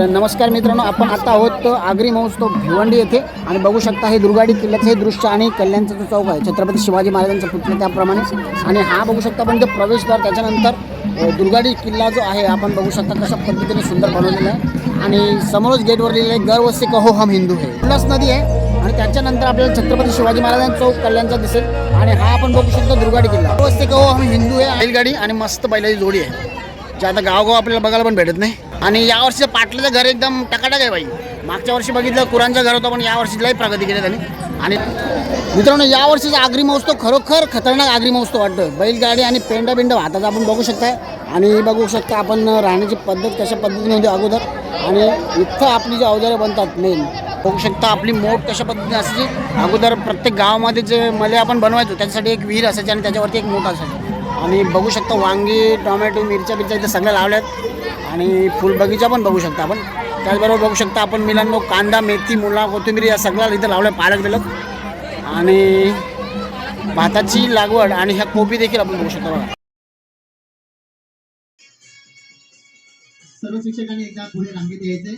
नमस्कार मित्रांनो आपण आता आहोत आगरी महोत्सव भिवंडी येथे. आणि बघू शकता हे दुर्गाडी किल्ल्याचं हे दृश्य आणि कल्याणचा जो चौक आहे छत्रपती शिवाजी महाराजांचा पुतळा त्याप्रमाणे. आणि हा बघू शकता आपण जो प्रवेशद्वार त्याच्यानंतर दुर्गाडी किल्ला जो आहे आपण बघू शकता कशा पद्धतीने सुंदर बनवलेला आहे. आणि समोरच गेटवर लिहिलेलं आहे गर्वसे कहो हम हिंदू है. उल्हास नदी आहे. आणि त्याच्यानंतर आपल्याला छत्रपती शिवाजी महाराजांचा चौक कल्याणचा दिसेल. आणि हा आपण बघू शकतो दुर्गाडी किल्ला. गर्वसे कहो हम हिंदू आहे बैलगाडी आणि मस्त बैलाची जोडी आहे. जे आता गावगाव आपल्याला बघायला पण भेटत नाही. आणि यावर्षीचं पाटलाचं घर एकदम टकाटक आहे बाई. मागच्या वर्षी बघितलं कुरांचं घर होतं पण यावर्षी लई प्रगती केली त्यांनी. आणि मित्रांनो यावर्षीचा आगरी महोत्सव खरोखर खतरनाक आगरी महोत्सव वाटतं. बैलगाडी आणि पेंडा बिंड हाताचा आपण बघू शकता आणि बघू शकता आपण राहण्याची पद्धत कशा पद्धतीने होती अगोदर. आणि इथं आपली जी अवजारे बनतात मेन बघू शकता आपली मोठ कशा पद्धतीने असायची. अगोदर प्रत्येक गावामध्ये जे मले आपण बनवायचो त्याच्यासाठी एक विहीर असायची आणि त्याच्यावरती एक मोठ असायची. आणि बघू शकता वांगी टोमॅटो मिरच्या बिरच्या इथे सगळ्या लावल्यात. आणि फुलबगीचा पण बघू शकता आपण. त्याचबरोबर बघू शकता आपण मिलांनो कांदा मेथी मुला कोथिंबीर या सगळ्या इथं लावल्या पालक बिलक. आणि भाताची लागवड आणि ह्या कोबी देखील आपण बघू शकता बघा. सर्व शिक्षकांनी एकदा पुढे रांगेत यायचे